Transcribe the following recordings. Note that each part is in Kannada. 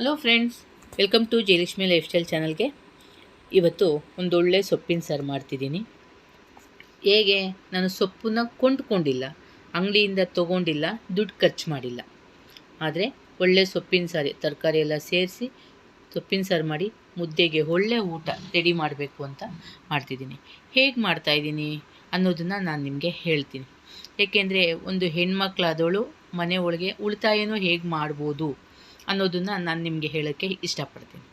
Hello friends welcome to Jayalakshmi lifestyle ಚಾನಲ್ಗೆ ಇವತ್ತು ಒಂದೊಳ್ಳೆ ಸೊಪ್ಪಿನ ಸಾರು ಮಾಡ್ತಿದ್ದೀನಿ. ಹೇಗೆ? ನಾನು ಸೊಪ್ಪನ್ನ ಕೊಂಡ್ಕೊಂಡಿಲ್ಲ. ಅಂಗಡಿಯಿಂದ ತೊಗೊಂಡಿಲ್ಲ, ದುಡ್ಡು ಖರ್ಚು ಮಾಡಿಲ್ಲ. ಆದರೆ ಒಳ್ಳೆ ಸೊಪ್ಪಿನ ಸಾರು, ತರಕಾರಿ ಎಲ್ಲ ಸೇರಿಸಿ ಸೊಪ್ಪಿನ ಸಾರು ಮಾಡಿ ಮುದ್ದೆಗೆ ಒಳ್ಳೆ ಊಟ ರೆಡಿ ಮಾಡಬೇಕು ಅಂತ ಮಾಡ್ತಿದ್ದೀನಿ. ಹೇಗೆ ಮಾಡ್ತಾಯಿದ್ದೀನಿ ಅನ್ನೋದನ್ನು ನಾನು ನಿಮಗೆ ಹೇಳ್ತೀನಿ. ಏಕೆಂದರೆ ಒಂದು ಹೆಣ್ಮಕ್ಳಾದವಳು ಮನೆ ಒಳಗೆ ಉಳಿತಾಯನೂ ಹೇಗೆ ಮಾಡ್ಬೋದು? ಅನ್ನೋದನ್ನು ನಾನು ನಿಮಗೆ ಹೇಳೋಕ್ಕೆ ಇಷ್ಟಪಡ್ತೀನಿ.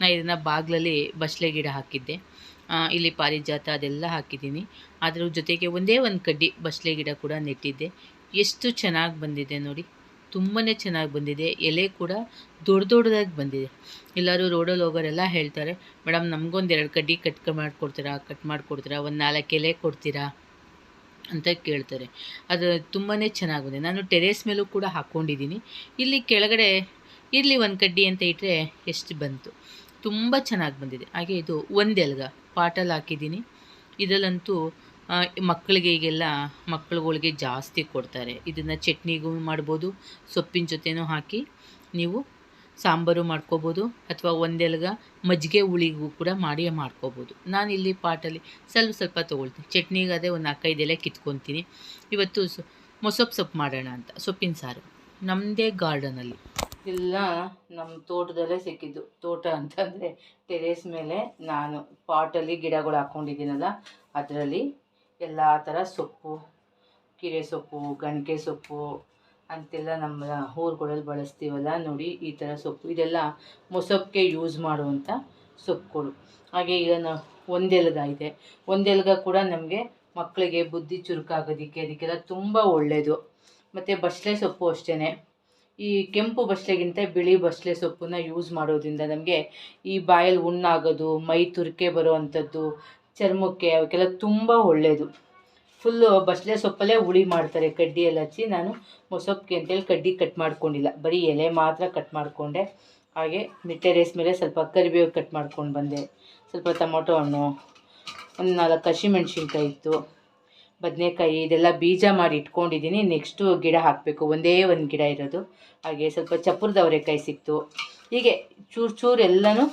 ನಾನು ಇದನ್ನು ಬಾಗಿಲಲ್ಲಿ ಬಸಳೆ ಗಿಡ ಹಾಕಿದ್ದೆ. ಇಲ್ಲಿ ಪಾರಿಜಾತ ಅದೆಲ್ಲ ಹಾಕಿದ್ದೀನಿ. ಅದರ ಜೊತೆಗೆ ಒಂದೇ ಒಂದು ಕಡ್ಡಿ ಬಸಳೆ ಗಿಡ ಕೂಡ ನೆಟ್ಟಿದ್ದೆ. ಎಷ್ಟು ಚೆನ್ನಾಗಿ ಬಂದಿದೆ ನೋಡಿ. ತುಂಬಾ ಚೆನ್ನಾಗಿ ಬಂದಿದೆ. ಎಲೆ ಕೂಡ ದೊಡ್ಡ ದೊಡ್ಡದಾಗಿ ಬಂದಿದೆ. ಎಲ್ಲರೂ ರೋಡಲ್ಲಿ ಹೋಗೋರೆಲ್ಲ ಹೇಳ್ತಾರೆ ಮೇಡಮ್ ನಮಗೊಂದು ಎರಡು ಕಡ್ಡಿ ಕಟ್ ಮಾಡಿಕೊಡ್ತೀರಾ? ಕಟ್ ಮಾಡಿಕೊಡ್ತೀರಾ? ಒಂದು ನಾಲ್ಕು ಎಲೆ ಕೊಡ್ತೀರಾ? ಅಂತ ಕೇಳ್ತಾರೆ. ಅದು ತುಂಬಾ ಚೆನ್ನಾಗಿ ಬಂದಿದೆ ನಾನು ಟೆರೇಸ್ ಮೇಲೂ ಕೂಡ ಹಾಕ್ಕೊಂಡಿದ್ದೀನಿ. ಇಲ್ಲಿ ಕೆಳಗಡೆ ಇರಲಿ ಒಂದು ಕಡ್ಡಿ ಅಂತ ಇಟ್ಟರೆ ಎಷ್ಟು ಬಂತು. ತುಂಬ ಚೆನ್ನಾಗಿ ಬಂದಿದೆ. ಹಾಗೆ ಇದು ಒಂದೆಲ್ಗ ಪಾಟಲ್ಲಿ ಹಾಕಿದ್ದೀನಿ. ಇದರಲ್ಲಂತೂ ಮಕ್ಕಳಿಗೆ ಈಗೆಲ್ಲ ಮಕ್ಕಳುಗಳಿಗೆ ಜಾಸ್ತಿ ಕೊಡ್ತಾರೆ. ಇದನ್ನು ಚಟ್ನಿಗೂ ಮಾಡ್ಬೋದು, ಸೊಪ್ಪಿನ ಜೊತೆನೂ ಹಾಕಿ ನೀವು ಸಾಂಬಾರು ಮಾಡ್ಕೋಬೋದು ಅಥವಾ ಒಂದೆಲ್ಗ ಮಜ್ಜಿಗೆ ಹುಳಿಗೂ ಕೂಡ ಮಾಡಿ ಮಾಡ್ಕೋಬೋದು. ನಾನು ಇಲ್ಲಿ ಪಾಟಲ್ಲಿ ಸ್ವಲ್ಪ ಸ್ವಲ್ಪ ತೊಗೊಳ್ತೀನಿ. ಚಟ್ನಿಗೆ ಅದೇ ಒಂದು ನಾಲ್ಕೈದು ಎಲೆ ಕಿತ್ಕೊತೀನಿ. ಇವತ್ತು ಮೊಸೊಪ್ಪು ಸೊಪ್ಪು ಮಾಡೋಣ ಅಂತ. ಸೊಪ್ಪಿನ ಸಾರು. ನಮ್ಮದೇ ಗಾರ್ಡನಲ್ಲಿ ಎಲ್ಲ ನಮ್ಮ ತೋಟದಲ್ಲೇ ಸಿಕ್ಕಿದ್ದು. ತೋಟ ಅಂತಂದರೆ ಟೆರೇಸ್ ಮೇಲೆ ನಾನು ಪಾಟಲ್ಲಿ ಗಿಡಗಳು ಹಾಕ್ಕೊಂಡಿದ್ದೀನಲ್ಲ ಅದರಲ್ಲಿ ಎಲ್ಲ ಥರ ಸೊಪ್ಪು, ಕೀರೆ ಸೊಪ್ಪು ಗಣಿಕೆ ಸೊಪ್ಪು ಅಂತೆಲ್ಲ ನಮ್ಮ ಊರುಗಳಲ್ಲಿ ಬಳಸ್ತೀವಲ್ಲ ನೋಡಿ, ಈ ಥರ ಸೊಪ್ಪು. ಇದೆಲ್ಲ ಮೊಸಪ್ಪಿಗೆ ಯೂಸ್ ಮಾಡುವಂಥ ಸೊಪ್ಪುಗಳು ಹಾಗೆ ಈಗ ನಾವು ಒಂದೆಲ್ಗ ಇದೆ ಒಂದೆಲ್ಗ ಕೂಡ ನಮಗೆ ಮಕ್ಕಳಿಗೆ ಬುದ್ಧಿ ಚುರುಕಾಗೋದಕ್ಕೆ ಅದಕ್ಕೆಲ್ಲ ತುಂಬ ಒಳ್ಳೆಯದು ಮತ್ತು ಬಸಳೆ ಸೊಪ್ಪು ಅಷ್ಟೇ ಈ ಕೆಂಪು ಬಸಳೆಗಿಂತ ಬಿಳಿ ಬಸಳೆ ಸೊಪ್ಪನ್ನ ಯೂಸ್ ಮಾಡೋದ್ರಿಂದ ನಮಗೆ ಈ ಬಾಯಲ್ಲಿ ಹುಣ್ಣಾಗೋದು ಮೈ ತುರಿಕೆ ಬರೋ ಅಂಥದ್ದು ಚರ್ಮಕ್ಕೆ ಅವಕ್ಕೆಲ್ಲ ತುಂಬ ಒಳ್ಳೆಯದು ಫುಲ್ಲು ಬಸಳೆ ಸೊಪ್ಪಲ್ಲೇ ಹುಳಿ ಮಾಡ್ತಾರೆ, ಕಡ್ಡಿ ಎಲ್ಲ ಹಚ್ಚಿ ನಾನು ಮೊಸೊಪ್ಪಿಗೆ ಅಂತೇಳಿ ಕಡ್ಡಿ ಕಟ್ ಮಾಡ್ಕೊಂಡಿಲ್ಲ. ಬರೀ ಎಲೆ ಮಾತ್ರ ಕಟ್ ಮಾಡಿಕೊಂಡೆ. ಹಾಗೆ ಮಿಟ್ಟೆ ರೇಸ್ ಮೇಲೆ ಸ್ವಲ್ಪ ಕರಿಬೇವು ಕಟ್ ಮಾಡ್ಕೊಂಡು ಬಂದೆ. ಸ್ವಲ್ಪ ಟೊಮೊಟೊ ಹಣ್ಣು, ಒಂದು ನಾಲ್ಕು ಹಸಿಮೆಣ್ಸಿನ್ಕಾಯಿ ಇತ್ತು, ಬದನೆಕಾಯಿ ಇದೆಲ್ಲ ಬೀಜ ಮಾಡಿ ಇಟ್ಕೊಂಡಿದ್ದೀನಿ. ನೆಕ್ಸ್ಟು ಗಿಡ ಹಾಕಬೇಕು, ಒಂದೇ ಒಂದು ಗಿಡ ಇರೋದು. ಹಾಗೆ ಸ್ವಲ್ಪ ಚಪ್ಪರದ ಅವರೆಕಾಯಿ ಸಿಕ್ತು. ಹೀಗೆ ಚೂರು ಚೂರು ಎಲ್ಲನೂ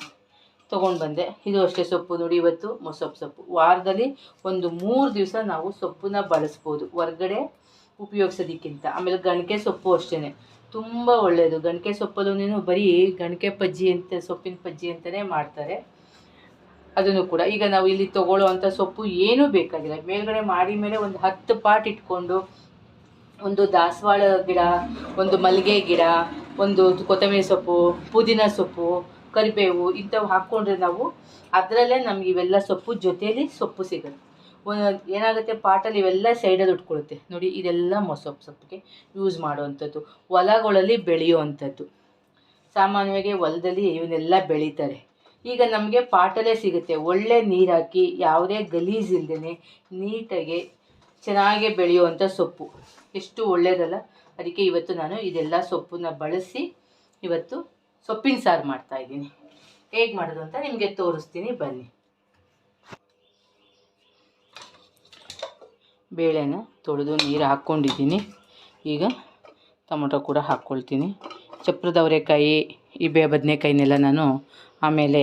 ತೊಗೊಂಡು ಬಂದೆ. ಇದು ಅಷ್ಟೇ ಸೊಪ್ಪು ನೋಡಿ, ಇವತ್ತು ಮೊಸೊಪ್ಪು ಸೊಪ್ಪು ವಾರದಲ್ಲಿ ಒಂದು ಮೂರು ದಿವಸ ನಾವು ಸೊಪ್ಪನ್ನ ಬಳಸ್ಬೋದು. ಹೊರ್ಗಡೆ ಉಪಯೋಗಿಸೋದಕ್ಕಿಂತ. ಆಮೇಲೆ ಗಣಕೆ ಸೊಪ್ಪು ಅಷ್ಟೇ ತುಂಬ ಒಳ್ಳೆಯದು ಗಣಕೆ ಸೊಪ್ಪಲ್ಲೂ ಬರೀ ಗಣಕೆ ಪಜ್ಜಿ ಅಂತ, ಸೊಪ್ಪಿನ ಪಜ್ಜಿ ಅಂತಲೇ ಮಾಡ್ತಾರೆ. ಅದನ್ನು ಕೂಡ. ಈಗ ನಾವು ಇಲ್ಲಿ ತೊಗೊಳ್ಳೋ ಅಂಥ ಸೊಪ್ಪು ಏನೂ ಬೇಕಾಗಿಲ್ಲ. ಮೇಲ್ಗಡೆ ಮಾಡಿ ಮೇಲೆ ಒಂದು ಹತ್ತು ಪಾಟ್ ಇಟ್ಕೊಂಡು, ಒಂದು ದಾಸವಾಳ ಗಿಡ, ಒಂದು ಮಲ್ಲಿಗೆ ಗಿಡ, ಒಂದು ಕೊತ್ತಂಬರಿ ಸೊಪ್ಪು, ಪುದೀನ ಸೊಪ್ಪು ಕರಿಬೇವು ಇಂಥವು ಹಾಕ್ಕೊಂಡ್ರೆ ನಾವು ಅದರಲ್ಲೇ ನಮ್ಗೆ ಇವೆಲ್ಲ ಸೊಪ್ಪು ಜೊತೆಯಲ್ಲಿ ಸೊಪ್ಪು ಸಿಗುತ್ತೆ. ಏನಾಗುತ್ತೆ ಪಾಟಲ್ಲಿ ಇವೆಲ್ಲ ಸೈಡಲ್ಲಿ ಉಟ್ಕೊಳ್ಳುತ್ತೆ ನೋಡಿ, ಇದೆಲ್ಲ ಮೊಸೊಪ್ಪು ಸೊಪ್ಪಿಗೆ ಯೂಸ್ ಮಾಡುವಂಥದ್ದು. ಹೊಲಗಳಲ್ಲಿ ಬೆಳೆಯುವಂಥದ್ದು. ಸಾಮಾನ್ಯವಾಗಿ ಹೊಲದಲ್ಲಿ ಇವನ್ನೆಲ್ಲ ಬೆಳೀತಾರೆ. ಈಗ ನಮಗೆ ಪಾಟಲ್ಲೇ ಸಿಗುತ್ತೆ. ಒಳ್ಳೆ ನೀರು ಹಾಕಿ, ಯಾವುದೇ ಗಲೀಜು ಇಲ್ದೇ ನೀಟಾಗಿ ಚೆನ್ನಾಗಿ ಬೆಳೆಯುವಂಥ ಸೊಪ್ಪು. ಎಷ್ಟು ಒಳ್ಳೆಯದಲ್ಲ ಅದಕ್ಕೆ ಇವತ್ತು ನಾನು ಇದೆಲ್ಲ ಸೊಪ್ಪನ್ನ ಬಳಸಿ ಇವತ್ತು ಸೊಪ್ಪಿನ ಸಾರು ಮಾಡ್ತಾ ಇದ್ದೀನಿ. ಹೇಗೆ ಮಾಡೋದು ಅಂತ ನಿಮಗೆ ತೋರಿಸ್ತೀನಿ, ಬನ್ನಿ. ಬೇಳೆನ ತೊಳೆದು ನೀರು ಹಾಕ್ಕೊಂಡಿದ್ದೀನಿ. ಈಗ ಟೊಮೊಟೊ ಕೂಡ ಹಾಕ್ಕೊಳ್ತೀನಿ ಚಪ್ರದವರೆಕಾಯಿ ಈ ಬೇ ಬದನೆಕಾಯಿನೆಲ್ಲ ನಾನು ಆಮೇಲೆ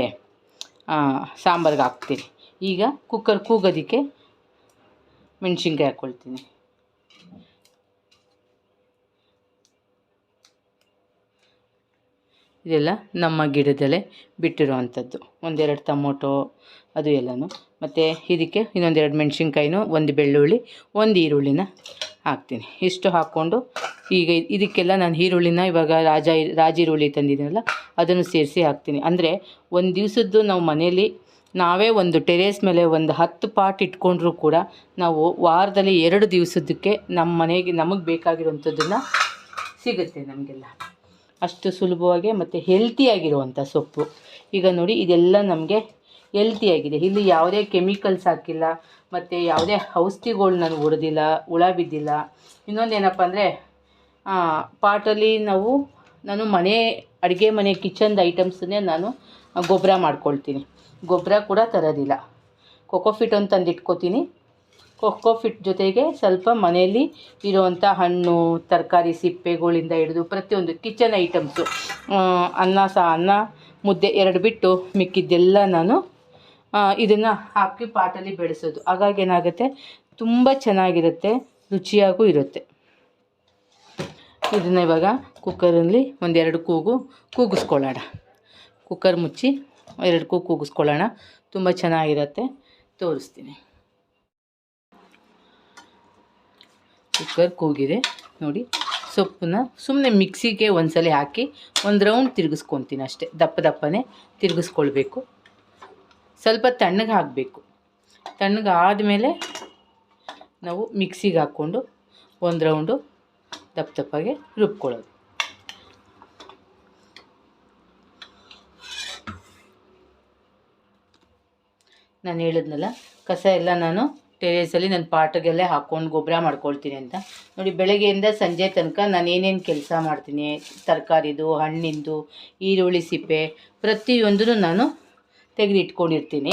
ಸಾಂಬಾರ್ಗೆ ಹಾಕ್ತೀನಿ. ಈಗ ಕುಕ್ಕರ್ ಕೂಗೋದಕ್ಕೆ ಮೆಣಸಿನ್ಕಾಯಿ ಹಾಕ್ಕೊಳ್ತೀನಿ ಇದೆಲ್ಲ ನಮ್ಮ ಗಿಡದಲ್ಲೇ ಬಿಟ್ಟಿರುವಂಥದ್ದು. ಒಂದೆರಡು ಟೊಮೊಟೊ, ಅದು ಎಲ್ಲನೂ. ಮತ್ತು ಇದಕ್ಕೆ ಇನ್ನೊಂದೆರಡು ಮೆಣಸಿನ್ಕಾಯಿನೂ, ಒಂದು ಬೆಳ್ಳುಳ್ಳಿ, ಒಂದು ಈರುಳ್ಳಿನ ಹಾಕ್ತೀನಿ. ಇಷ್ಟು ಹಾಕ್ಕೊಂಡು ಈಗ ಇದಕ್ಕೆಲ್ಲ ನಾನು ಈರುಳ್ಳಿನ ಇವಾಗ ರಾಜ ರಾಜ ಈರುಳ್ಳಿ ತಂದಿದ್ದೀನಲ್ಲ, ಅದನ್ನು ಸೇರಿಸಿ ಹಾಕ್ತೀನಿ. ಅಂದರೆ ಒಂದು ದಿವಸದ್ದು ನಾವು ಮನೆಯಲ್ಲಿ ನಾವೇ ಒಂದು ಟೆರೇಸ್ ಮೇಲೆ ಒಂದು ಹತ್ತು ಪಾಟ್ ಇಟ್ಕೊಂಡ್ರೂ ಕೂಡ ನಾವು ವಾರದಲ್ಲಿ ಎರಡು ದಿವಸದಕ್ಕೆ ನಮ್ಮ ಮನೆಗೆ ನಮಗೆ ಬೇಕಾಗಿರುವಂಥದ್ದನ್ನು ಸಿಗುತ್ತೆ ನಮಗೆಲ್ಲ. ಅಷ್ಟು ಸುಲಭವಾಗಿ ಮತ್ತು ಹೆಲ್ತಿಯಾಗಿರುವಂಥ ಸೊಪ್ಪು. ಈಗ ನೋಡಿ, ಇದೆಲ್ಲ ನಮಗೆ ಹೆಲ್ತಿಯಾಗಿದೆ ಇಲ್ಲಿ ಯಾವುದೇ ಕೆಮಿಕಲ್ಸ್ ಹಾಕಿಲ್ಲ, ಮತ್ತು ಯಾವುದೇ ಔಷಧಿಗಳು ನಾನು ಹೊಡೆದಿಲ್ಲ, ಹುಳ ಬಿದ್ದಿಲ್ಲ. ಇನ್ನೊಂದು ಏನಪ್ಪ ಅಂದರೆ ಪಾಟಲ್ಲಿ ನಾವು, ನಾನು ಮನೆ, ಅಡುಗೆ ಮನೆ ಕಿಚನ್ದು ಐಟಮ್ಸನ್ನೇ ನಾನು ಗೊಬ್ಬರ ಮಾಡ್ಕೊಳ್ತೀನಿ. ಗೊಬ್ಬರ ಕೂಡ ತರೋದಿಲ್ಲ. ಕೊಕೋಫಿಟ್ ಅಂತ ತಂದು ಇಟ್ಕೋತೀನಿ ಕೊಕ್ಕೋ ಫಿಟ್ ಜೊತೆಗೆ ಸ್ವಲ್ಪ ಮನೆಯಲ್ಲಿ ಇರುವಂಥ ಹಣ್ಣು, ತರಕಾರಿ, ಸಿಪ್ಪೆಗಳಿಂದ ಹಿಡಿದು ಪ್ರತಿಯೊಂದು ಕಿಚನ್ ಐಟಮ್ಸು ಅನ್ನ ಸಹ ಅನ್ನ, ಮುದ್ದೆ ಎರಡು ಬಿಟ್ಟು ಮಿಕ್ಕಿದ್ದೆಲ್ಲ ನಾನು ಇದನ್ನು ಹಾಕಿ ಪಾಟಲ್ಲಿ ಬೆಳೆಸೋದು. ಹಾಗಾಗಿ ಏನಾಗುತ್ತೆ? ತುಂಬ ಚೆನ್ನಾಗಿರುತ್ತೆ, ರುಚಿಯಾಗೂ ಇರುತ್ತೆ. ಇದನ್ನು ಇವಾಗ ಕುಕ್ಕರಲ್ಲಿ ಒಂದೆರಡು ಕೂಗು ಕೂಗಿಸ್ಕೊಳ್ಳೋಣ. ಕುಕ್ಕರ್ ಮುಚ್ಚಿ ಎರಡು ಕೂಗು ಕೂಗಿಸ್ಕೊಳ್ಳೋಣ. ತುಂಬ ಚೆನ್ನಾಗಿರುತ್ತೆ. ತೋರಿಸ್ತೀನಿ. ಕುಕ್ಕರ್ ಕೂಗಿದೆ ನೋಡಿ, ಸೊಪ್ಪನ್ನ ಸುಮ್ಮನೆ ಮಿಕ್ಸಿಗೆ ಒಂದ್ಸಲ ಹಾಕಿ ಒಂದು ರೌಂಡ್ ತಿರುಗಿಸ್ಕೊತೀನಿ ಅಷ್ಟೇ. ದಪ್ಪ ದಪ್ಪನೇ ತಿರುಗಿಸ್ಕೊಳ್ಬೇಕು. ಸ್ವಲ್ಪ ತಣ್ಣಗೆ ಹಾಕಬೇಕು. ತಣ್ಣಗೆ ಆದಮೇಲೆ ನಾವು ಮಿಕ್ಸಿಗೆ ಹಾಕ್ಕೊಂಡು ಒಂದು ರೌಂಡು ದಪ್ಪ ದಪ್ಪಗೆ ರುಬ್ಕೊಳ್ಳೋದು. ನಾನು ಹೇಳಿದ್ನಲ್ಲ, ಕಸ ಎಲ್ಲ ನಾನು ಟೆರೇಸಲ್ಲಿ ನನ್ನ ಪಾಟ್ಗೆಲ್ಲೇ ಹಾಕ್ಕೊಂಡು ಗೊಬ್ಬರ ಮಾಡ್ಕೊಳ್ತೀನಿ ಅಂತ. ನೋಡಿ, ಬೆಳಗ್ಗೆಯಿಂದ ಸಂಜೆ ತನಕ ನಾನು ಏನೇನು ಕೆಲಸ ಮಾಡ್ತೀನಿ, ತರಕಾರಿದು, ಹಣ್ಣಿಂದು, ಈರುಳ್ಳಿ ಸಿಪ್ಪೆ ಪ್ರತಿಯೊಂದೂ ನಾನು ತೆಗೆದಿಟ್ಕೊಂಡಿರ್ತೀನಿ.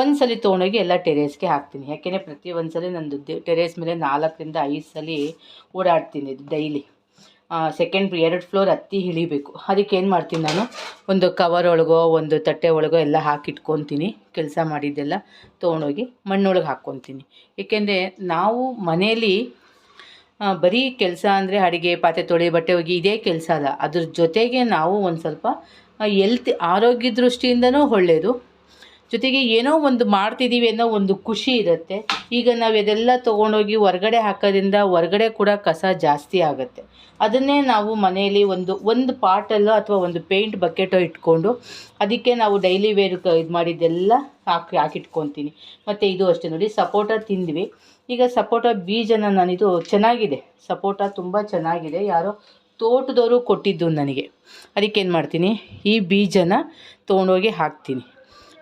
ಒಂದು ಸಲ ತೊಗೊಂಡೋಗಿ ಎಲ್ಲ ಟೆರೇಸ್ಗೆ ಹಾಕ್ತೀನಿ. ಯಾಕೆಂದರೆ ಪ್ರತಿ ಒಂದು ಸಲ ನಂದು ಟೆರೇಸ್ ಮೇಲೆ ನಾಲ್ಕರಿಂದ ಐದು ಸಲ ಓಡಾಡ್ತೀನಿ ಡೈಲಿ. ಸೆಕೆಂಡ್ ಎರಡು ಫ್ಲೋರ್ ಹತ್ತಿ ಇಳಿಬೇಕು. ಅದಕ್ಕೆ ಏನು ಮಾಡ್ತೀನಿ ನಾನು? ಒಂದು ಕವರ್ ಒಳಗೋ, ಒಂದು ತಟ್ಟೆ ಒಳಗೋ ಎಲ್ಲ ಹಾಕಿಟ್ಕೊತೀನಿ. ಕೆಲಸ ಮಾಡಿದ್ದೆಲ್ಲ ತೊಗೊಂಡೋಗಿ ಮಣ್ಣೊಳಗೆ ಹಾಕ್ಕೊತೀನಿ. ಏಕೆಂದರೆ ನಾವು ಮನೆಯಲ್ಲಿ ಬರೀ ಕೆಲಸ ಅಂದರೆ ಅಡುಗೆ, ಪಾತ್ರೆ ತೊಳೆ, ಬಟ್ಟೆ ಹೋಗಿ ಇದೇ ಕೆಲಸ ಅಲ್ಲ. ಅದ್ರ ಜೊತೆಗೆ ನಾವು ಒಂದು ಸ್ವಲ್ಪ ಎಲ್ತ್ ಆರೋಗ್ಯ ದೃಷ್ಟಿಯಿಂದನೂ ಒಳ್ಳೆಯದು ಜೊತೆಗೆ ಏನೋ ಒಂದು ಮಾಡ್ತಿದ್ದೀವಿ ಅನ್ನೋ ಒಂದು ಖುಷಿ ಇರುತ್ತೆ. ಈಗ ನಾವು ಇದೆಲ್ಲ ತೊಗೊಂಡೋಗಿ ಹೊರಗಡೆ ಹಾಕೋದ್ರಿಂದ ಹೊರ್ಗಡೆ ಕೂಡ ಕಸ ಜಾಸ್ತಿ ಆಗುತ್ತೆ. ಅದನ್ನೇ ನಾವು ಮನೆಯಲ್ಲಿ ಒಂದು ಒಂದು ಪಾಟಲ್ಲೋ ಅಥವಾ ಒಂದು ಪೇಂಟ್ ಬಕೆಟೋ ಇಟ್ಕೊಂಡು ಅದಕ್ಕೆ ನಾವು ಡೈಲಿ ವೇರ್ ಇದು ಮಾಡಿದ್ದೆಲ್ಲ ಹಾಕಿ ಹಾಕಿಟ್ಕೊತೀನಿ ಮತ್ತು ಇದು ಅಷ್ಟೇ ನೋಡಿ, ಸಪೋಟ ತಿಂದ್ವಿ. ಈಗ ಸಪೋಟ ಬೀಜನ ನಾನಿದು ಚೆನ್ನಾಗಿದೆ. ಸಪೋಟ ತುಂಬ ಚೆನ್ನಾಗಿದೆ. ಯಾರೋ ತೋಟದವರು ಕೊಟ್ಟಿದ್ದು ನನಗೆ. ಅದಕ್ಕೆ ಏನು ಮಾಡ್ತೀನಿ? ಈ ಬೀಜನ ತೊಗೊಂಡೋಗಿ ಹಾಕ್ತೀನಿ.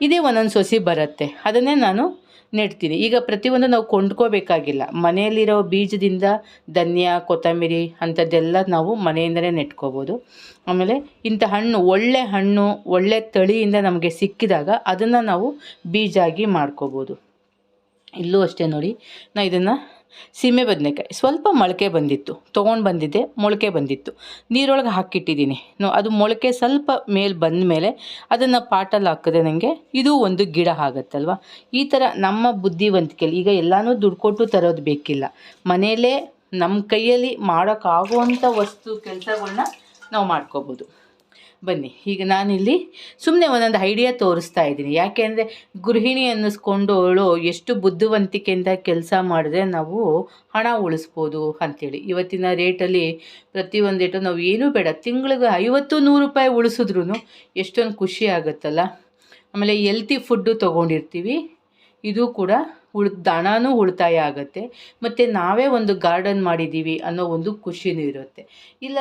ಇದೇ ಒಂದೊಂದು ಸೊಸಿ ಬರುತ್ತೆ. ಅದನ್ನೇ ನಾನು ನೆಡ್ತೀನಿ. ಈಗ ಪ್ರತಿಯೊಂದು ನಾವು ಕೊಂಡ್ಕೋಬೇಕಾಗಿಲ್ಲ. ಮನೆಯಲ್ಲಿರೋ ಬೀಜದಿಂದ ಧನ್ಯ, ಕೊತ್ತಂಬರಿ ಅಂಥದ್ದೆಲ್ಲ ನಾವು ಮನೆಯಿಂದಲೇ ನೆಟ್ಕೋಬೋದು. ಆಮೇಲೆ ಇಂಥ ಹಣ್ಣು, ಒಳ್ಳೆ ಹಣ್ಣು, ಒಳ್ಳೆ ತಳಿಯಿಂದ ನಮಗೆ ಸಿಕ್ಕಿದಾಗ ಅದನ್ನು ನಾವು ಬೀಜಾಗಿ ಮಾಡ್ಕೋಬೋದು. ಇಲ್ಲೂ ಅಷ್ಟೇ ನೋಡಿ. ನಾ ಇದನ್ನು ಸೀಮೆ ಬದನೆಕಾಯಿ. ಸ್ವಲ್ಪ ಮೊಳಕೆ ಬಂದಿತ್ತು. ತೊಗೊಂಡು ಬಂದಿದ್ದೆ, ಮೊಳಕೆ ಬಂದಿತ್ತು. ನೀರೊಳಗೆ ಹಾಕಿಟ್ಟಿದ್ದೀನಿ. ಅದು ಮೊಳಕೆ ಸ್ವಲ್ಪ ಮೇಲೆ ಬಂದ ಮೇಲೆ ಅದನ್ನು ಪಾಟಲ್ಲಿ ಹಾಕಿದ್ರೆ ನನಗೆ ಇದು ಒಂದು ಗಿಡ ಆಗುತ್ತಲ್ವ? ಈ ಥರ ನಮ್ಮ ಬುದ್ಧಿವಂತಿಕೆಯಲ್ಲಿ ಈಗ ಎಲ್ಲನೂ ದುಡ್ಡು ಕೊಟ್ಟು ತರೋದು ಬೇಕಿಲ್ಲ. ಮನೆಯಲ್ಲೇ ನಮ್ಮ ಕೈಯಲ್ಲಿ ಮಾಡೋಕ್ಕಾಗುವಂಥ ವಸ್ತು ಕೆಲಸಗಳನ್ನ ನಾವು ಮಾಡ್ಕೋಬೋದು. ಬನ್ನಿ. ಈಗ ನಾನಿಲ್ಲಿ ಸುಮ್ಮನೆ ಒಂದೊಂದು ಐಡಿಯಾ ತೋರಿಸ್ತಾ ಇದ್ದೀನಿ. ಯಾಕೆಂದರೆ ಗೃಹಿಣಿ ಅನ್ನಿಸ್ಕೊಂಡು ಅವಳು ಎಷ್ಟು ಬುದ್ಧಿವಂತಿಕೆಯಿಂದ ಕೆಲಸ ಮಾಡಿದ್ರೆ ನಾವು ಹಣ ಉಳಿಸ್ಬೋದು ಅಂಥೇಳಿ ಇವತ್ತಿನ ರೇಟಲ್ಲಿ ಪ್ರತಿಯೊಂದು ರೇಟು ನಾವು ಏನೂ ಬೇಡ. ತಿಂಗಳಿಗೆ ಐವತ್ತು ನೂರು ರೂಪಾಯಿ ಉಳಿಸಿದ್ರೂ ಎಷ್ಟೊಂದು ಖುಷಿ ಆಗುತ್ತಲ್ಲ. ಆಮೇಲೆ ಎಲ್ತಿ ಫುಡ್ಡು ತೊಗೊಂಡಿರ್ತೀವಿ. ಇದು ಕೂಡ ಉಳ್, ದಣನೂ ಉಳಿತಾಯ ಆಗುತ್ತೆ. ಮತ್ತು ನಾವೇ ಒಂದು ಗಾರ್ಡನ್ ಮಾಡಿದ್ದೀವಿ ಅನ್ನೋ ಒಂದು ಖುಷಿನೂ ಇರುತ್ತೆ. ಇಲ್ಲ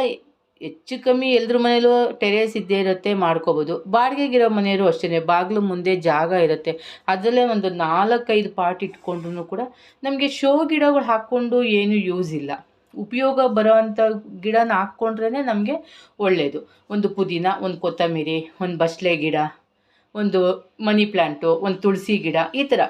ಹೆಚ್ಚು ಕಮ್ಮಿ ಎಲ್ಲರ ಮನೇಲೂ ಟೆರೇಸ್ ಇದ್ದೇ ಇರುತ್ತೆ ಮಾಡ್ಕೋಬೋದು. ಬಾಡಿಗೆಗಿರೋ ಮನೆಯವರು ಅಷ್ಟೇ ಬಾಗಿಲು ಮುಂದೆ ಜಾಗ ಇರುತ್ತೆ. ಅದರಲ್ಲೇ ಒಂದು ನಾಲ್ಕೈದು ಪಾಟ್ ಇಟ್ಕೊಂಡ್ರು ಕೂಡ ನಮಗೆ ಶೋ ಗಿಡಗಳು ಹಾಕ್ಕೊಂಡು ಏನು ಯೂಸ್ ಇಲ್ಲ. ಉಪಯೋಗ ಬರೋವಂಥ ಗಿಡನ ಹಾಕ್ಕೊಂಡ್ರೇ ನಮಗೆ ಒಳ್ಳೆಯದು ಒಂದು ಪುದೀನ, ಒಂದು ಕೊತ್ತಂಬರಿ, ಒಂದು ಬಸಳೆ ಗಿಡ, ಒಂದು ಮನಿ ಪ್ಲ್ಯಾಂಟು ಒಂದು ತುಳಸಿ ಗಿಡ, ಈ ಥರ.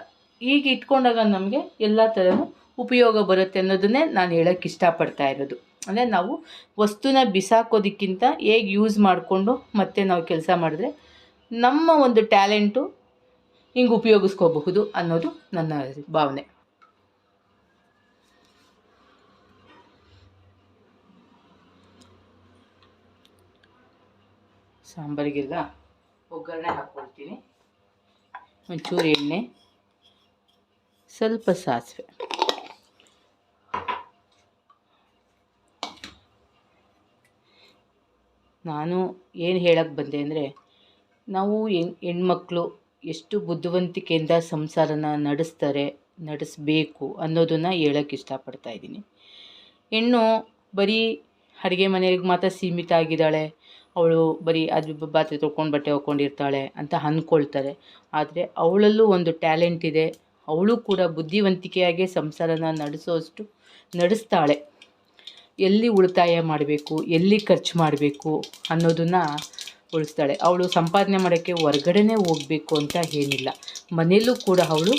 ಈಗ ಇಟ್ಕೊಂಡಾಗ ನಮಗೆ ಎಲ್ಲ ಥರನೂ ಉಪಯೋಗ ಬರುತ್ತೆ ಅನ್ನೋದನ್ನೇ ನಾನು ಹೇಳೋಕ್ಕೆ ಇಷ್ಟಪಡ್ತಾ ಇರೋದು. ಅಂದರೆ ನಾವು ವಸ್ತುನ ಬಿಸಾಕೋದಕ್ಕಿಂತ ಹೇಗೆ ಯೂಸ್ ಮಾಡಿಕೊಂಡು ಮತ್ತೆ ನಾವು ಕೆಲಸ ಮಾಡಿದ್ರೆ ನಮ್ಮ ಒಂದು ಟ್ಯಾಲೆಂಟು ಹಿಂಗೆ ಉಪಯೋಗಿಸ್ಕೋಬಹುದು ಅನ್ನೋದು ನನ್ನ ಭಾವನೆ. ಸಾಂಬಾರಿಗೆಲ್ಲ ಒಗ್ಗರಣೆ ಹಾಕ್ಕೊಳ್ತೀನಿ ಒಂಚೂರು ಎಣ್ಣೆ, ಸ್ವಲ್ಪ ಸಾಸಿವೆ. ನಾನು ಏನು ಹೇಳಕ್ಕೆ ಬಂದೆ ಅಂದರೆ, ನಾವು ಹೆಣ್ಮಕ್ಳು ಎಷ್ಟು ಬುದ್ಧಿವಂತಿಕೆಯಿಂದ ಸಂಸಾರನ ನಡೆಸ್ತಾರೆ, ನಡೆಸಬೇಕು ಅನ್ನೋದನ್ನು ಹೇಳಕ್ಕೆ ಇಷ್ಟಪಡ್ತಾ ಇದ್ದೀನಿ. ಹೆಣ್ಣು ಬರೀ ಅಡುಗೆ ಮನೆಗೆ ಮಾತ್ರ ಸೀಮಿತ ಆಗಿದ್ದಾಳೆ, ಅವಳು ಬರೀ ಅದು ಪಾತ್ರೆ ತೊಳ್ಕೊಂಡು ಬಟ್ಟೆ ಒಕ್ಕೊಂಡಿರ್ತಾಳೆ ಅಂತ ಅಂದ್ಕೊಳ್ತಾರೆ ಆದರೆ ಅವಳಲ್ಲೂ ಒಂದು ಟ್ಯಾಲೆಂಟ್ ಇದೆ, ಅವಳು ಕೂಡ ಬುದ್ಧಿವಂತಿಕೆಯಾಗೆ ಸಂಸಾರನ ನಡೆಸೋಷ್ಟು ನಡೆಸ್ತಾಳೆ. ಎಲ್ಲಿ ಉಳಿತಾಯ ಮಾಡಬೇಕು, ಎಲ್ಲಿ ಖರ್ಚು ಮಾಡಬೇಕು ಅನ್ನೋದನ್ನು ಉಳಿಸ್ತಾಳೆ. ಅವಳು ಸಂಪಾದನೆ ಮಾಡೋಕ್ಕೆ ಹೊರ್ಗಡೆನೇ ಹೋಗಬೇಕು ಅಂತ ಏನಿಲ್ಲ. ಮನೆಯಲ್ಲೂ ಕೂಡ ಅವಳು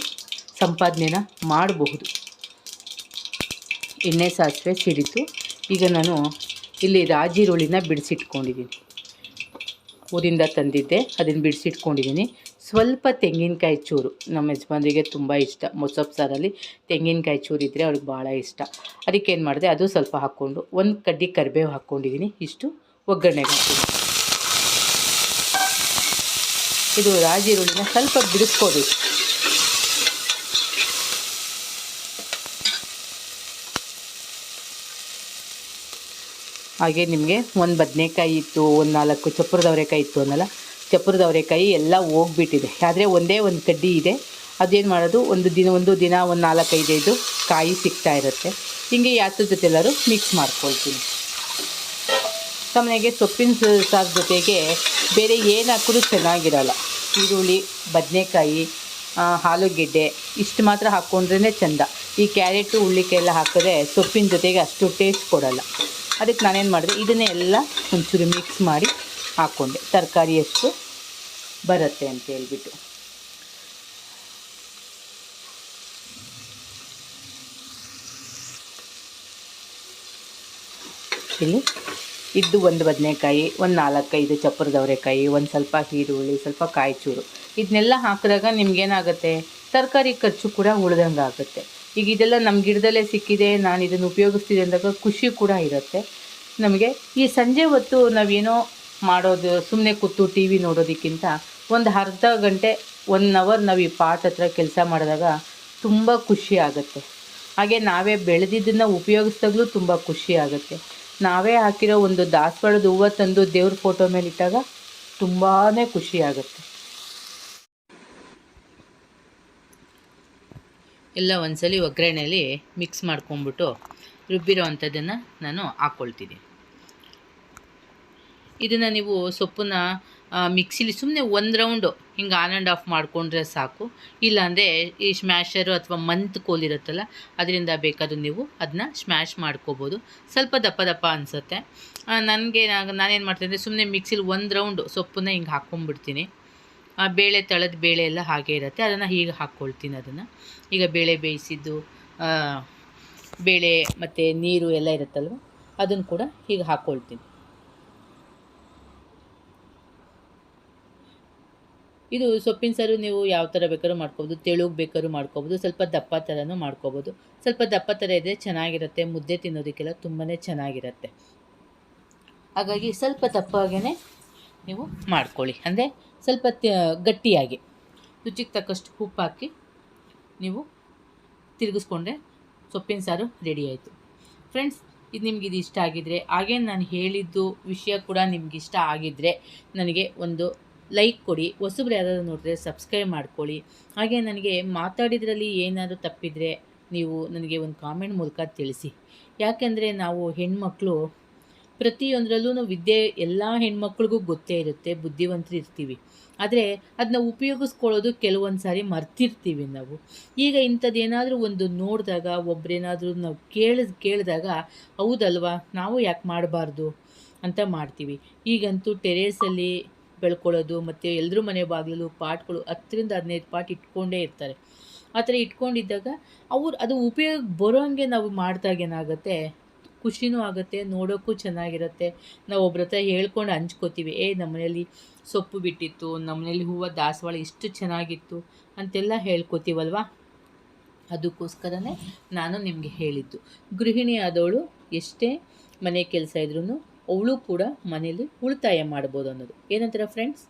ಸಂಪಾದನೆನ ಮಾಡಬಹುದು. ಎಣ್ಣೆ ಸಾಸಿವೆ ಸಿಡಿತು. ಈಗ ನಾನು ಇಲ್ಲಿ ರಾಜಿರುಳಿನ ಬಿಡಿಸಿಟ್ಕೊಂಡಿದ್ದೀನಿ. ಊರಿಂದ ತಂದಿದ್ದೆ, ಅದನ್ನು ಬಿಡಿಸಿಟ್ಕೊಂಡಿದ್ದೀನಿ. ಸ್ವಲ್ಪ ತೆಂಗಿನಕಾಯಿ ಚೂರು. ನಮ್ಮ ಯಜಮಾನ್ರಿಗೆ ತುಂಬ ಇಷ್ಟ. ಮೊಸಪ್ಪು ಸಾರಲ್ಲಿ ತೆಂಗಿನಕಾಯಿ ಚೂರು ಇದ್ದರೆ ಅವ್ರಿಗೆ ಭಾಳ ಇಷ್ಟ. ಅದಕ್ಕೆ ಏನು ಮಾಡಿದೆ, ಅದು ಸ್ವಲ್ಪ ಹಾಕ್ಕೊಂಡು, ಒಂದು ಕಡ್ಡಿ ಕರಿಬೇವು ಹಾಕ್ಕೊಂಡಿದ್ದೀನಿ ಇಷ್ಟು ಒಗ್ಗರಣೆಗೆ ಹಾಕ್ತೀನಿ. ಇದು ರಾಜಿರುಳಿನ ಸ್ವಲ್ಪ ಬಿಡಿಸ್ಕೋಬೇಕು ಹಾಗೆ ನಿಮಗೆ ಒಂದು ಬದನೆಕಾಯಿ ಇತ್ತು, ಒಂದು ನಾಲ್ಕು ಚಪ್ಪರದವರೆಕಾಯಿ ಇತ್ತು ಅನ್ನಲ್ಲ ಚಪ್ಪರದ ಅವರೆಕಾಯಿ ಎಲ್ಲ ಹೋಗ್ಬಿಟ್ಟಿದೆ. ಆದರೆ ಒಂದೇ ಒಂದು ಕಡ್ಡಿ ಇದೆ. ಅದೇನು ಮಾಡೋದು? ಒಂದು ದಿನ ಒಂದು ದಿನ, ಒಂದು ನಾಲ್ಕೈದೈದು ಕಾಯಿ ಸಿಗ್ತಾ ಇರುತ್ತೆ. ಹೀಗೆ ಯಾತ್ರ ಜೊತೆ ಎಲ್ಲರೂ ಮಿಕ್ಸ್ ಮಾಡ್ಕೊಳ್ತೀನಿ. ಸಾಮಾನ್ಯಾಗೆ ಸೊಪ್ಪಿನ ಸಾರು ಜೊತೆಗೆ ಬೇರೆ ಏನು ಹಾಕಿದ್ರೂ ಚೆನ್ನಾಗಿರಲ್ಲ. ಈರುಳ್ಳಿ, ಬದನೆಕಾಯಿ ಆಲೂಗೆಡ್ಡೆ ಇಷ್ಟು ಮಾತ್ರ ಹಾಕ್ಕೊಂಡ್ರೇ ಚೆಂದ. ಈ ಕ್ಯಾರೆಟು ಹುಳ್ಳಿಕಾಯಿ ಎಲ್ಲ ಹಾಕಿದ್ರೆ ಸೊಪ್ಪಿನ ಜೊತೆಗೆ ಅಷ್ಟು ಟೇಸ್ಟ್ ಕೊಡಲ್ಲ. ಅದಕ್ಕೆ ನಾನೇನು ಮಾಡಿದೆ? ಇದನ್ನೇ ಎಲ್ಲ ಒಂಚೂರು ಮಿಕ್ಸ್ ಮಾಡಿ ಹಾಕ್ಕೊಂಡೆ ತರಕಾರಿ ಎಷ್ಟು ಬರುತ್ತೆ ಅಂತ ಹೇಳ್ಬಿಟ್ಟು. ಇಲ್ಲಿ ಇದ್ದು ಒಂದು ಬದನೆಕಾಯಿ, ಒಂದು ನಾಲ್ಕೈದು ಚಪ್ಪರದ ಅವರೆಕಾಯಿ ಒಂದು ಸ್ವಲ್ಪ ಈರುಳ್ಳಿ, ಸ್ವಲ್ಪ ಕಾಯಿ ಚೂರು ಇದನ್ನೆಲ್ಲ ಹಾಕಿದಾಗ ನಿಮ್ಗೇನಾಗುತ್ತೆ? ತರಕಾರಿ ಖರ್ಚು ಕೂಡ ಉಳ್ದಂಗೆ ಆಗುತ್ತೆ. ಈಗ ಇದೆಲ್ಲ ನಮ್ಮ ಗಿಡದಲ್ಲೇ ಸಿಕ್ಕಿದೆ, ನಾನು ಇದನ್ನು ಉಪಯೋಗಿಸ್ತಿದ್ದೆ ಅಂದಾಗ ಖುಷಿ ಕೂಡ ಇರುತ್ತೆ. ನಮಗೆ ಈ ಸಂಜೆ ಹೊತ್ತು ನಾವೇನೋ ಮಾಡೋದು ಸುಮ್ಮನೆ ಕೂತು ಟಿ ವಿ ನೋಡೋದಕ್ಕಿಂತ ಒಂದು ಅರ್ಧ ಗಂಟೆ ಒನ್ ಅವರ್ ನಾವು ಈ ಪಾಟ್ ಹತ್ರ ಕೆಲಸ ಮಾಡಿದಾಗ ತುಂಬ ಖುಷಿ ಆಗುತ್ತೆ. ಹಾಗೆ ನಾವೇ ಬೆಳೆದಿದ್ದನ್ನು ಉಪಯೋಗಿಸ್ದಾಗಲೂ ತುಂಬ ಖುಷಿ ಆಗುತ್ತೆ. ನಾವೇ ಹಾಕಿರೋ ಒಂದು ದಾಸವಾಳದ ಹೂವು ತಂದು ದೇವ್ರ ಫೋಟೋ ಮೇಲೆ ಇಟ್ಟಾಗ ತುಂಬಾ ಖುಷಿ ಆಗುತ್ತೆ. ಎಲ್ಲ ಒಂದ್ಸಲಿ ಒಗ್ಗರಣೆಯಲ್ಲಿ ಮಿಕ್ಸ್ ಮಾಡ್ಕೊಂಬಿಟ್ಟು ರುಬ್ಬಿರೋ ಅಂಥದ್ದನ್ನು ನಾನು ಹಾಕ್ಕೊಳ್ತೀನಿ ಇದನ್ನು ನೀವು ಸೊಪ್ಪನ್ನ ಮಿಕ್ಸಿಲಿ ಸುಮ್ಮನೆ ಒಂದು ರೌಂಡು ಹಿಂಗೆ ಆನ್ ಆ್ಯಂಡ್ ಆಫ್ ಮಾಡಿಕೊಂಡ್ರೆ ಸಾಕು. ಇಲ್ಲಾಂದರೆ ಈ ಸ್ಮ್ಯಾಶರು ಅಥವಾ ಮಂತ್ ಕೋಲಿರುತ್ತಲ್ಲ ಅದರಿಂದ ಬೇಕಾದ್ರೂ ನೀವು ಅದನ್ನ ಸ್ಮ್ಯಾಶ್ ಮಾಡ್ಕೋಬೋದು. ಸ್ವಲ್ಪ ದಪ್ಪ ದಪ್ಪ ಅನಿಸುತ್ತೆ. ನನಗೆ ನಾನೇನು ಮಾಡ್ತೀನಿ ಅಂದರೆ ಸುಮ್ಮನೆ ಮಿಕ್ಸಿಲಿ ಒಂದು ರೌಂಡು ಸೊಪ್ಪನ್ನ ಹಿಂಗೆ ಹಾಕ್ಕೊಂಬಿಡ್ತೀನಿ ಬೇಳೆ ತಳದ ಬೇಳೆ ಎಲ್ಲ ಹಾಗೆ ಇರುತ್ತೆ, ಅದನ್ನು ಹೀಗೆ ಹಾಕ್ಕೊಳ್ತೀನಿ ಅದನ್ನು. ಈಗ ಬೇಳೆ ಬೇಯಿಸಿದ್ದು ಬೇಳೆ ಮತ್ತು ನೀರು ಎಲ್ಲ ಇರುತ್ತಲ್ವ ಅದನ್ನು ಕೂಡ ಹೀಗೆ ಹಾಕ್ಕೊಳ್ತೀನಿ ಇದು ಸೊಪ್ಪಿನ ಸಾರು ನೀವು ಯಾವ ಥರ ಬೇಕಾದ್ರೂ ಮಾಡ್ಕೋಬೋದು ತೆಳುಗೆ ಬೇಕಾದ್ರೂ ಮಾಡ್ಕೋಬೋದು, ಸ್ವಲ್ಪ ದಪ್ಪ ಥರನೂ ಮಾಡ್ಕೋಬೋದು. ಸ್ವಲ್ಪ ದಪ್ಪ ಥರ ಇದ್ದರೆ ಚೆನ್ನಾಗಿರುತ್ತೆ, ಮುದ್ದೆ ತಿನ್ನೋದಕ್ಕೆಲ್ಲ ತುಂಬಾ ಚೆನ್ನಾಗಿರುತ್ತೆ. ಹಾಗಾಗಿ ಸ್ವಲ್ಪ ದಪ್ಪವಾಗೇ ನೀವು ಮಾಡ್ಕೊಳ್ಳಿ. ಅಂದರೆ ಸ್ವಲ್ಪ ಗಟ್ಟಿಯಾಗಿ, ರುಚಿಗೆ ತಕ್ಕಷ್ಟು ಉಪ್ಪು ಹಾಕಿ ನೀವು ತಿರುಗಿಸ್ಕೊಂಡ್ರೆ ಸೊಪ್ಪಿನ ಸಾರು ರೆಡಿ ಆಯಿತು. ಫ್ರೆಂಡ್ಸ್ ಇದು ನಿಮ್ಗೆ ಇದು ಇಷ್ಟ ಆಗಿದ್ರೆ, ಹಾಗೆ ನಾನು ಹೇಳಿದ್ದು ವಿಷಯ ಕೂಡ ನಿಮ್ಗೆ ಇಷ್ಟ ಆಗಿದ್ದರೆ ನನಗೆ ಒಂದು ಲೈಕ್ ಕೊಡಿ, ಹೊಸಬ್ರು ಯಾರಾದರೂ ನೋಡಿದ್ರೆ ಸಬ್ಸ್ಕ್ರೈಬ್ ಮಾಡ್ಕೊಳ್ಳಿ. ಹಾಗೆ ನನಗೆ ಮಾತಾಡಿದ್ರಲ್ಲಿ ಏನಾದರೂ ತಪ್ಪಿದರೆ ನೀವು ನನಗೆ ಒಂದು ಕಾಮೆಂಟ್ ಮೂಲಕ ತಿಳಿಸಿ. ಯಾಕೆಂದರೆ ನಾವು ಹೆಣ್ಮಕ್ಳು, ಪ್ರತಿಯೊಂದರಲ್ಲೂ ವಿದ್ಯೆ, ಎಲ್ಲ ಹೆಣ್ಮಕ್ಳಿಗೂ ಗೊತ್ತೇ ಇರುತ್ತೆ, ಬುದ್ಧಿವಂತರು ಇರ್ತೀವಿ. ಆದರೆ ಅದನ್ನ ಉಪಯೋಗಿಸ್ಕೊಳ್ಳೋದು ಕೆಲವೊಂದು ಸಾರಿ ಮರ್ತಿರ್ತೀವಿ ನಾವು. ಈಗ ಇಂಥದ್ದೇನಾದರೂ ಒಂದು ನೋಡಿದಾಗ ಒಬ್ಬರೇನಾದರೂ ನಾವು ಕೇಳ ಕೇಳಿದಾಗ, ಹೌದಲ್ವಾ, ನಾವು ಯಾಕೆ ಮಾಡಬಾರ್ದು? ಅಂತ ಮಾಡ್ತೀವಿ. ಈಗಂತೂ ಟೆರೇಸಲ್ಲಿ ಬೆಳ್ಕೊಳ್ಳೋದು ಮತ್ತು ಎಲ್ಲರೂ ಮನೆ ಬಾಗಿಲಲ್ಲೂ ಪಾಟ್ಗಳು ಹತ್ತರಿಂದ ಹದಿನೈದು ಪಾಟ್ ಇಟ್ಕೊಂಡೇ ಇರ್ತಾರೆ. ಆ ಥರ ಇಟ್ಕೊಂಡಿದ್ದಾಗ ಅವ್ರು ಅದು ಉಪಯೋಗ ಬರೋ ಹಂಗೆ ನಾವು ಮಾಡಿದಾಗ ಏನಾಗುತ್ತೆ? ಖುಷಿನೂ ಆಗುತ್ತೆ, ನೋಡೋಕ್ಕೂ ಚೆನ್ನಾಗಿರುತ್ತೆ. ನಾವು ಒಬ್ರ ಹತ್ರ ಹೇಳ್ಕೊಂಡು ಹಂಚ್ಕೋತೀವಿ, ಏ ನಮ್ಮನೇಲಿ ಸೊಪ್ಪು ಬಿಟ್ಟಿತ್ತು, ನಮ್ಮ ಮನೇಲಿ ಹೂವು ದಾಸವಾಳ ಇಷ್ಟು ಚೆನ್ನಾಗಿತ್ತು ಅಂತೆಲ್ಲ ಹೇಳ್ಕೊತೀವಲ್ವಾ? ಅದಕ್ಕೋಸ್ಕರನೇ ನಾನು ನಿಮಗೆ ಹೇಳಿದ್ದು. ಗೃಹಿಣಿ ಆದವಳು ಎಷ್ಟೇ ಮನೆ ಕೆಲಸ ಇದ್ರೂ ಅವಳು ಕೂಡ ಮನೇಲಿ ಉಳಿತಾಯ ಮಾಡ್ಬೋದು ಅನ್ನೋದು. ಏನಂತೀರ ಫ್ರೆಂಡ್ಸ್